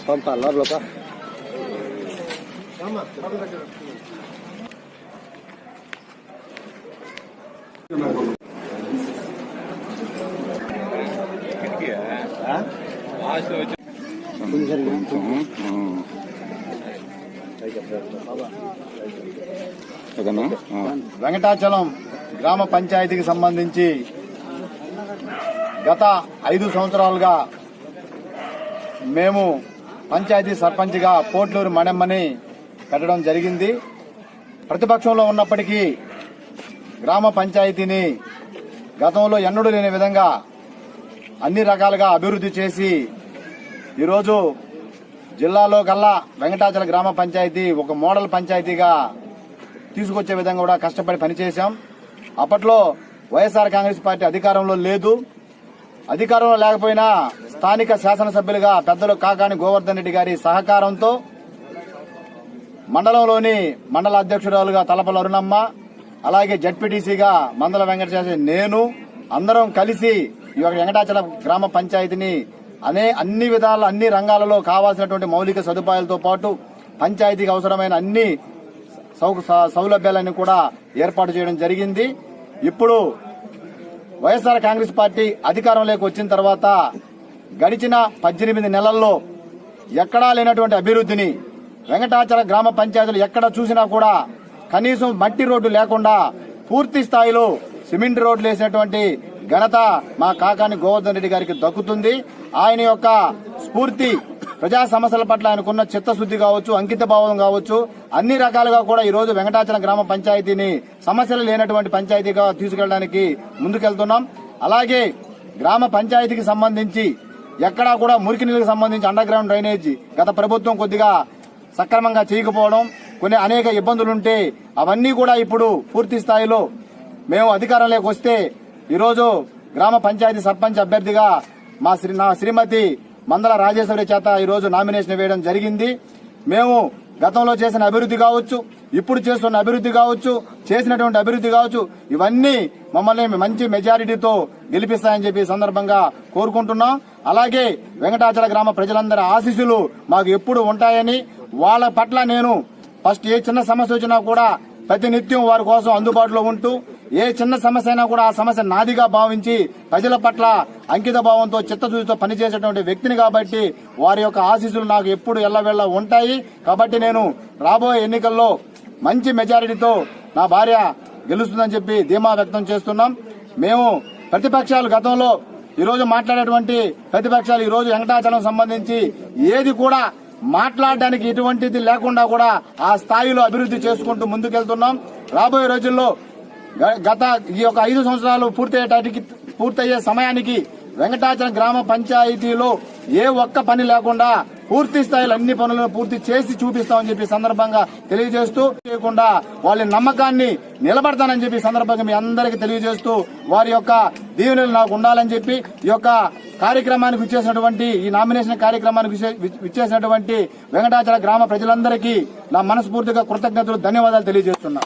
పంపా లోపల ఓకేనా వెంకటాచలం గ్రామ పంచాయతీకి సంబంధించి గత ఐదు సంవత్సరాలుగా మేము పంచాయతీ సర్పంచ్గా పోట్లూరు మణెమ్మని పెట్టడం జరిగింది. ప్రతిపక్షంలో ఉన్నప్పటికీ గ్రామ పంచాయతీని గతంలో ఎన్నడూ లేని విధంగా అన్ని రకాలుగా అభివృద్ధి చేసి ఈరోజు జిల్లాలో కల్లా వెంకటాచల గ్రామ పంచాయతీ ఒక మోడల్ పంచాయతీగా తీసుకొచ్చే విధంగా కూడా కష్టపడి పనిచేశాం. అప్పట్లో వైఎస్ఆర్ కాంగ్రెస్ పార్టీ అధికారంలో లేదు. అధికారంలో లేకపోయినా స్థానిక శాసనసభ్యులుగా పెద్దలు కాకాని గోవర్ధన్ రెడ్డి గారి సహకారంతో మండలంలోని మండల అధ్యక్షురాలుగా తలపల అరుణమ్మ అలాగే జడ్పీటీసీగా మందల వెంకటేశ్వర నేను అందరం కలిసి ఈ యొక్క వెంకటాచల గ్రామ పంచాయతీని అనే అన్ని విధాల అన్ని రంగాలలో కావాల్సినటువంటి మౌలిక సదుపాయాలతో పాటు పంచాయతీకి అవసరమైన అన్ని సౌ- స- సౌలభ్యాలన్నీ కూడా ఏర్పాటు చేయడం జరిగింది. ఇప్పుడు వైఎస్ఆర్ కాంగ్రెస్ పార్టీ అధికారంలోకి వచ్చిన తర్వాత గడిచిన పద్దెనిమిది నెలల్లో ఎక్కడా లేనటువంటి అభివృద్ధిని వెంకటాచల గ్రామ పంచాయతీలు ఎక్కడ చూసినా కూడా కనీసం మట్టి రోడ్డు లేకుండా పూర్తి స్థాయిలో సిమెంట్ రోడ్లు వేసినటువంటి ఘనత మా కాకాని గోవర్ధన్ రెడ్డి గారికి దక్కుతుంది. ఆయన యొక్క స్ఫూర్తి ప్రజా సమస్యల పట్ల ఆయనకున్న చిత్తశుద్ధి కావచ్చు అంకిత భావం కావచ్చు అన్ని రకాలుగా కూడా ఈ రోజు వెంకటాచలం గ్రామ పంచాయతీని సమస్యలు లేనటువంటి పంచాయతీగా తీసుకెళ్ళడానికి ముందుకెళ్తున్నాం. అలాగే గ్రామ పంచాయతీకి సంబంధించి ఎక్కడా కూడా మురికి నీళ్ళకి సంబంధించి అండర్ గ్రౌండ్ డ్రైనేజ్ గత ప్రభుత్వం కొద్దిగా సక్రమంగా చేయకపోవడం కొన్ని అనేక ఇబ్బందులుంటే అవన్నీ కూడా ఇప్పుడు పూర్తి స్థాయిలో మేము అధికారంలోకి వస్తే ఈరోజు గ్రామ పంచాయతీ సర్పంచ్ అభ్యర్థిగా మా శ్రీ నా శ్రీమతి మందల రాజేశ్వరి చేత ఈరోజు నామినేషన్ వేయడం జరిగింది. మేము గతంలో చేసిన అభివృద్ధి కావచ్చు ఇప్పుడు చేస్తున్న అభివృద్ధి కావచ్చు చేసినటువంటి అభివృద్ధి కావచ్చు ఇవన్నీ మమ్మల్ని మంచి మెజారిటీతో గెలిపిస్తాయని చెప్పి సందర్భంగా కోరుకుంటున్నాం. అలాగే వెంకటాచల గ్రామ ప్రజలందరి ఆశీస్సులు మాకు ఎప్పుడు ఉంటాయని వాళ్ళ పట్ల నేను ఫస్ట్ ఏ చిన్న సమస్య వచ్చినా కూడా ప్రతినిత్యం వారి కోసం అందుబాటులో ఉంటూ ఏ చిన్న సమస్య అయినా కూడా ఆ సమస్య నాదిగా భావించి ప్రజల పట్ల అంకిత భావంతో చిత్తశుద్ధితో పనిచేసేటువంటి వ్యక్తిని కాబట్టి వారి యొక్క ఆశీస్సులు నాకు ఎప్పుడు ఎల్లవెళ్ళ ఉంటాయి. కాబట్టి నేను రాబోయే ఎన్నికల్లో మంచి మెజారిటీతో నా భార్య గెలుస్తుందని చెప్పి ధీమా వ్యక్తం చేస్తున్నాం. మేము ప్రతిపక్షాలు గతంలో ఈరోజు మాట్లాడేటువంటి ప్రతిపక్షాలు ఈరోజు వెంకటాచలం సంబంధించి ఏది కూడా మాట్లాడడానికి ఎటువంటిది లేకుండా కూడా ఆ స్థాయిలో అభివృద్ధి చేసుకుంటూ ముందుకెళ్తున్నాం. రాబోయే రోజుల్లో గత ఈ యొక్క ఐదు సంవత్సరాలు పూర్తయ్యేటానికి పూర్తయ్యే సమయానికి వెంకటాచలం గ్రామ పంచాయతీలో ఏ ఒక్క పని లేకుండా పూర్తి స్థాయిలో అన్ని పనులను పూర్తి చేసి చూపిస్తామని చెప్పి సందర్భంగా తెలియజేస్తూ చేయకుండా వాళ్ళ నమ్మకాన్ని నిలబడతానని చెప్పి సందర్భంగా మీ అందరికీ తెలియజేస్తూ వారి యొక్క దీవెనలు నాకు ఉండాలని చెప్పి ఈ యొక్క కార్యక్రమానికి విచ్చేసినటువంటి ఈ నామినేషన్ కార్యక్రమానికి విచ్చేసినటువంటి వెంకటాచల గ్రామ ప్రజలందరికీ నా మనస్ఫూర్తిగా కృతజ్ఞతలు ధన్యవాదాలు తెలియజేస్తున్నా.